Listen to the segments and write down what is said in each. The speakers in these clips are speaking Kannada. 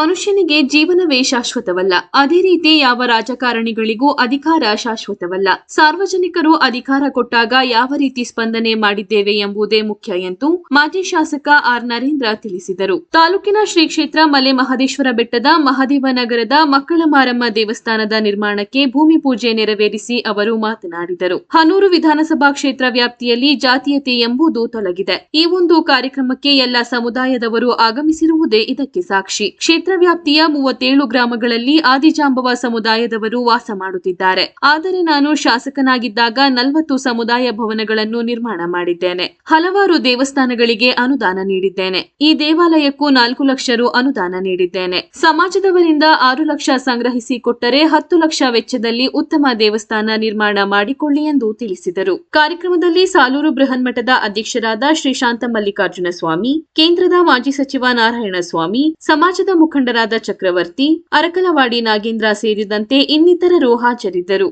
ಮನುಷ್ಯನಿಗೆ ಜೀವನವೇ ಶಾಶ್ವತವಲ್ಲ. ಅದೇ ರೀತಿ ಯಾವ ರಾಜಕಾರಣಿಗಳಿಗೂ ಅಧಿಕಾರ ಶಾಶ್ವತವಲ್ಲ. ಸಾರ್ವಜನಿಕರು ಅಧಿಕಾರ ಕೊಟ್ಟಾಗ ಯಾವ ರೀತಿ ಸ್ಪಂದನೆ ಮಾಡಿದ್ದೇವೆ ಎಂಬುದೇ ಮುಖ್ಯ ಎಂದು ಮಾಜಿ ಶಾಸಕ ಆರ್ ನರೇಂದ್ರ ತಿಳಿಸಿದರು. ತಾಲೂಕಿನ ಶ್ರೀ ಕ್ಷೇತ್ರ ಮಲೆ ಮಹದೇಶ್ವರ ಬೆಟ್ಟದ ಮಹದೇವನಗರದ ಮಕ್ಕಳ ಮಾರಮ್ಮ ದೇವಸ್ಥಾನದ ನಿರ್ಮಾಣಕ್ಕೆ ಭೂಮಿ ಪೂಜೆ ನೆರವೇರಿಸಿ ಅವರು ಮಾತನಾಡಿದರು. ಹನೂರು ವಿಧಾನಸಭಾ ಕ್ಷೇತ್ರ ವ್ಯಾಪ್ತಿಯಲ್ಲಿ ಜಾತೀಯತೆ ಎಂಬುದು ತೊಲಗಿದೆ. ಈ ಒಂದು ಕಾರ್ಯಕ್ರಮಕ್ಕೆ ಎಲ್ಲ ಸಮುದಾಯದವರು ಆಗಮಿಸಿರುವುದೇ ಇದಕ್ಕೆ ಸಾಕ್ಷಿ. ಕ್ಷೇತ್ರ ವ್ಯಾಪ್ತಿಯ ಮೂವತ್ತೇಳು ಗ್ರಾಮಗಳಲ್ಲಿ ಆದಿಜಾಂಬವ ಸಮುದಾಯದವರು ವಾಸ ಮಾಡುತ್ತಿದ್ದಾರೆ. ಆದರೆ ನಾನು ಶಾಸಕನಾಗಿದ್ದಾಗ ನಲವತ್ತು ಸಮುದಾಯ ಭವನಗಳನ್ನು ನಿರ್ಮಾಣ ಮಾಡಿದ್ದೇನೆ. ಹಲವಾರು ದೇವಸ್ಥಾನಗಳಿಗೆ ಅನುದಾನ ನೀಡಿದ್ದೇನೆ. ಈ ದೇವಾಲಯಕ್ಕೂ ನಾಲ್ಕು ಲಕ್ಷ ರು ಅನುದಾನ ನೀಡಿದ್ದೇನೆ. ಸಮಾಜದವರಿಂದ ಆರು ಲಕ್ಷ ಸಂಗ್ರಹಿಸಿ ಕೊಟ್ಟರೆ ಹತ್ತು ಲಕ್ಷ ವೆಚ್ಚದಲ್ಲಿ ಉತ್ತಮ ದೇವಸ್ಥಾನ ನಿರ್ಮಾಣ ಮಾಡಿಕೊಳ್ಳಿ ಎಂದು ತಿಳಿಸಿದರು. ಕಾರ್ಯಕ್ರಮದಲ್ಲಿ ಸಾಲೂರು ಬೃಹನ್ಮಠದ ಅಧ್ಯಕ್ಷರಾದ ಶ್ರೀ ಶಾಂತ ಮಲ್ಲಿಕಾರ್ಜುನ ಸ್ವಾಮಿ ಕೇಂದ್ರದ ಮಾಜಿ ಸಚಿವ ನಾರಾಯಣ ಸ್ವಾಮಿ ಸಮಾಜದ ಮುಖಂಡರಾದ ಚಕ್ರವರ್ತಿ, ಅರಕಲವಾಡಿ ನಾಗೇಂದ್ರ ಸೇರಿದಂತೆ ಇನ್ನಿತರರು ಹಾಜರಿದ್ದರು.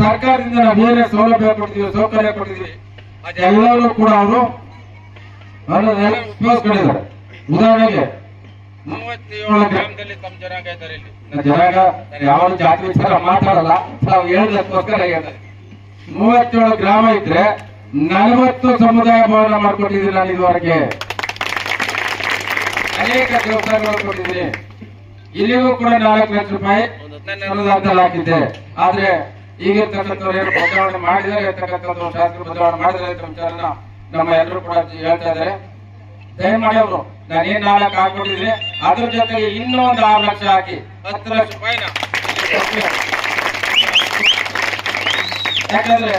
ಸರ್ಕಾರದಿಂದ ನಾವು ಏನೇ ಸೌಲಭ್ಯ ಕೊಡ್ತೀವಿ, ಸೌಕರ್ಯ ಕೊಡ್ತೀವಿ ಅದೆಲ್ಲರೂ ಕೂಡ ಅವರು ಉಪಯೋಗಿಸ್ಕೊಂಡಿದ್ದಾರೆ. ಉದಾಹರಣೆಗೆ, ಮೂವತ್ತೇಳು ಗ್ರಾಮದಲ್ಲಿ ತಮ್ಮ ಜನಾಂಗ ಇದ್ದಾರೆ ಇಲ್ಲಿ. ಜನಾಂಗ ಯಾವ ಜಾತಿ ವಿಚಾರ ಮಾತಾಡಲ್ಲ, ನಾವು ಹೇಳೋದಕ್ಕೋಸ್ಕರ ಹೇಳಿದೆ ಮೂವತ್ತೇಳು ಗ್ರಾಮ ಇದ್ರೆ ನಲವತ್ತು ಸಮುದಾಯ ಭವನ ಮಾಡ್ಕೊಟ್ಟಿದ್ದೀನಿ ನಾನು ಇದುವರೆಗೆ. ಅನೇಕ ದೇವಸ್ಥಾನಗಳು ಕೊಟ್ಟಿದ್ದೀನಿ. ಇಲ್ಲಿಗೂ ಕೂಡ ನಾಲ್ಕು ಲಕ್ಷ ರೂಪಾಯಿ ನನ್ನ ಅನುದಾನದಲ್ಲಿ ಹಾಕಿದ್ದೆ. ಆದ್ರೆ ಈಗಿರ್ತಕ್ಕಂಥವ್ರು ಏನು ಬದಲಾವಣೆ ಮಾಡಿದರೆ ಇರ್ತಕ್ಕಂಥದ್ದು ಶಾಸಕರು ಬದಲಾವಣೆ ಮಾಡಿದರೆ ವಿಚಾರನ ನಮ್ಮ ಎಲ್ಲರೂ ಕೂಡ ಹೇಳ್ತಾ ಇದ್ದಾರೆ. ದಯಮಾಡಿ ಅವರು ನಾನು ಏನ್ ನಾಲ್ಕು ಹಾಕೊಂಡಿದ್ದೀನಿ ಅದ್ರ ಜೊತೆಗೆ ಇನ್ನೂ ಒಂದು ಆರು ಲಕ್ಷ ಹಾಕಿ. ಹತ್ತು ಲಕ್ಷ ರೂಪಾಯಿನ ಯಾಕಂದ್ರೆ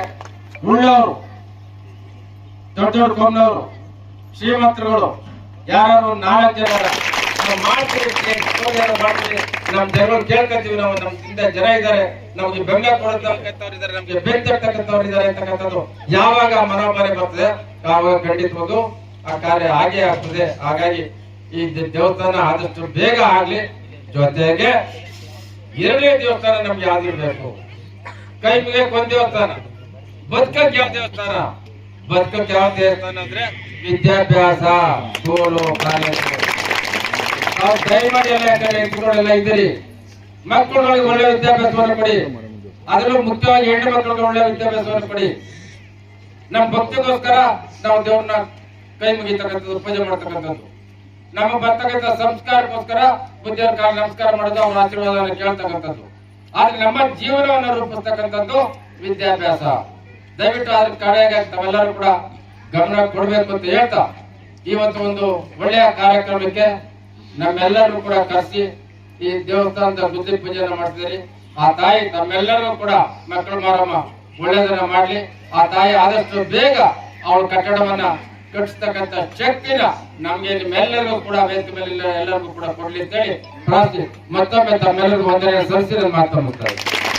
ಉಳ್ಳವರು ದೊಡ್ಡ ದೊಡ್ಡ ಕೊಂದವರು ಶ್ರೀಮಂತರುಗಳು ಯಾರು ನಾಲ್ಕು ಜನ ಮಾಡ್ತೀವಿ ಮಾಡ್ತೀವಿ ನಮ್ ಜನರು ಕೇಳ್ಕೊತೀವಿ ನಾವು ನಮ್ ಹಿಂದೆ ಜನ ಇದ್ದಾರೆ, ನಮ್ಗೆ ಬೆಂಬಲ ಕೊಡತಕ್ಕಂಥವ್ರು ಇದ್ದಾರೆ, ನಮ್ಗೆ ಬೆಂತಕ್ಕಂಥವ್ರು ಇದ್ದಾರೆ ಅಂತಕ್ಕಂಥದ್ದು ಯಾವಾಗ ಮನೋಭಾರಿ ಬರ್ತದೆ, ಆವಾಗ ಖಂಡಿತವಾಗೂ ಆ ಕಾರ್ಯ ಹಾಗೆ ಆಗ್ತದೆ. ಹಾಗಾಗಿ ಈ ದೇವಸ್ಥಾನ ಆದಷ್ಟು ಬೇಗ ಆಗ್ಲಿ, ಜೊತೆಗೆ ಎರಡನೇ ದೇವಸ್ಥಾನ ನಮ್ಗೆ ಬೇಕು ಕೈ ಮುಗಿಯಕ್ ಒಂದ್ ದೇವಸ್ಥಾನ ಬದುಕಕ್ ಯಾವ ದೇವಸ್ಥಾನ? ಬದುಕಕ್ ಯಾವ ದೇವಸ್ಥಾನ ಅಂದ್ರೆ ವಿದ್ಯಾಭ್ಯಾಸ ಸ್ಕೂಲು ಕಾಲೇಜು. ನಾವು ದಯಮಾಡಿ ಎಲ್ಲ ಯಾಕಂದ್ರೆ ಹೆಣ್ಮಕ್ಳೆಲ್ಲ ಇದ್ದೀರಿ. ಮಕ್ಕಳುಗಳಿಗೆ ಒಳ್ಳೆ ವಿದ್ಯಾಭ್ಯಾಸವನ್ನು ಕೊಡಿ. ಅದರಲ್ಲೂ ಮುಖ್ಯವಾಗಿ ಹೆಣ್ಣು ಮಕ್ಕಳಿಗೆ ಒಳ್ಳೆ ವಿದ್ಯಾಭ್ಯಾಸವನ್ನು ಕೊಡಿ. ನಮ್ಮ ಭಕ್ತಿಗೋಸ್ಕರ ನಾವು ದೇವ್ರನ್ನ ಕೈ ಮುಗಿತಕ್ಕಂಥದ್ದು, ಪೂಜೆ ಮಾಡ್ತಕ್ಕಂಥದ್ದು. ನಮ್ಮ ಬರ್ತಕ್ಕಂಥ ಸಂಸ್ಕಾರಕ್ಕೋಸ್ಕರ ಬುದ್ಧಿಯವರ ಕಾಲ ನಮಸ್ಕಾರ ಮಾಡೋದು, ಅವನ ಆಶೀರ್ವಾದ ಕೇಳ್ತಕ್ಕಂಥದ್ದು. ಆದ್ರೆ ನಮ್ಮ ಜೀವನವನ್ನು ರೂಪಿಸ್ತಕ್ಕಂಥದ್ದು ವಿದ್ಯಾಭ್ಯಾಸ. ದಯವಿಟ್ಟು ಅದ್ರ ಕಡೆಗೆ ತಾವೆಲ್ಲರೂ ಕೂಡ ಗಮನ ಕೊಡಬೇಕು ಅಂತ ಹೇಳ್ತಾ ಇವತ್ತು ಒಂದು ಒಳ್ಳೆಯ ಕಾರ್ಯಕ್ರಮಕ್ಕೆ ನಮ್ಮೆಲ್ಲರೂ ಕೂಡ ಕರೆಸಿ ಈ ದೇವಸ್ಥಾನದ ಬುದ್ಧಿ ಪೂಜೆಯನ್ನು ಮಾಡ್ತಿದ್ದೀರಿ. ಆ ತಾಯಿ ತಮ್ಮೆಲ್ಲರೂ ಕೂಡ ಮಕ್ಕಳು ಮಾರಮ್ಮ ಒಳ್ಳೆಯದನ್ನ ಮಾಡ್ಲಿ. ಆ ತಾಯಿ ಆದಷ್ಟು ಬೇಗ ಅವಳ ಕಟ್ಟಡವನ್ನ ಕಟ್ಟಿಸ್ತಕ್ಕಂಥ ಶಕ್ತಿನ ನಮ್ಗೆ ನಿಮ್ಮೆಲ್ಲರಿಗೂ ಕೂಡ ವೇದಿಕೆ ಮೇಲೆ ಎಲ್ಲರಿಗೂ ಕೂಡ ಕೊಡ್ಲಿ ಅಂತೇಳಿ ಪ್ರಾರ್ಥಿ ಮತ್ತೊಮ್ಮೆ ತಮ್ಮೆಲ್ಲರಿಗೂ ಒಂದನೇ ಸಲ್ಲಿಸಿ